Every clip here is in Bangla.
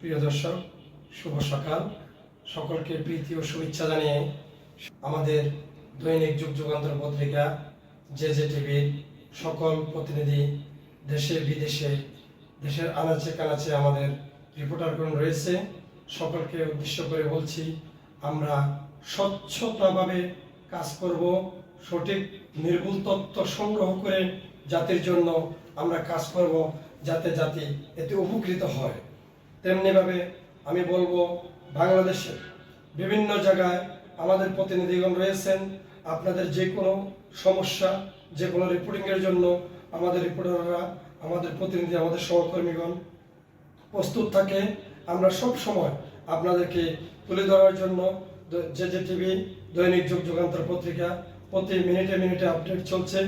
প্রিয় দর্শক, শুভ সকাল। সকলকে প্রীতি ও শুভেচ্ছা জানিয়ে আমাদের দৈনিক যুগ যুগান্তর পত্রিকা জে জে টিভির সকল প্রতিনিধি দেশে বিদেশে, দেশের আনাচে কানাচে আমাদের রিপোর্টারগণ রয়েছে। সকলকে উদ্দেশ্য করে বলছি, আমরা স্বচ্ছতাভাবে কাজ করব, সঠিক নির্ভুল তথ্য সংগ্রহ করে জাতির জন্য আমরা কাজ করব, যাতে জাতি এতে উপকৃত হয়। তেমনিভাবে আমি বলব বাংলাদেশে বিভিন্ন জায়গায় আমাদের প্রতিনিধিগণ রয়েছেন। আপনাদের যে কোনো সমস্যা যে কোনো রিপোর্টিংয়ের জন্য আমাদের রিপোর্টাররা আমাদের প্রতিনিধি, আমাদের সহকর্মীগণ প্রস্তুত থাকে। আমরা সব সময় আপনাদেরকে তুলে ধরার জন্য জে জে টিভি দৈনিক যুগ যুগান্তর পত্রিকা প্রতি মিনিটে মিনিটে আপডেট চলছে।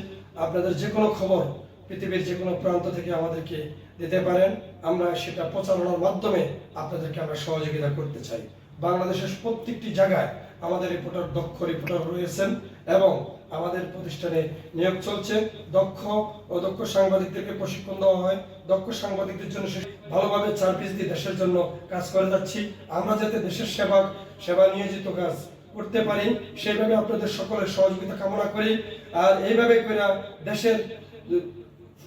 আপনাদের যে কোনো খবর পৃথিবীর যে কোনো প্রান্ত থেকে আমাদেরকে দিতে পারেন। আমরা সেটা প্রচারণার মাধ্যমে আপনাদেরকে আমরা সহযোগিতা করতে চাই। বাংলাদেশের প্রত্যেকটি জায়গায় আমাদের রিপোর্টার, দক্ষ রিপোর্টার রয়েছেন এবং আমাদের প্রতিষ্ঠানে নিয়োগ চলছে। দক্ষ ও দক্ষ সাংবাদিকদেরকে প্রশিক্ষণ দেওয়া হয়। দক্ষ সাংবাদিকদের জন্য ভালোভাবে চার পিস দিয়ে দেশের জন্য কাজ করে যাচ্ছি। আমরা যাতে দেশের সেবা সেবা নিয়োজিত কাজ করতে পারি, সেইভাবে আপনাদের সকলের সহযোগিতা কামনা করি। আর এইভাবে করে দেশের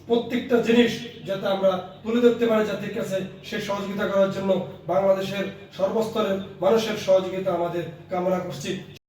প্রত্যেকটা জিনিস যাতে আমরা তুলে ধরতে পারি জাতির কাছে, সে সহযোগিতা করার জন্য বাংলাদেশের সর্বস্তরের মানুষের সহযোগিতা আমাদের কামনা করছি।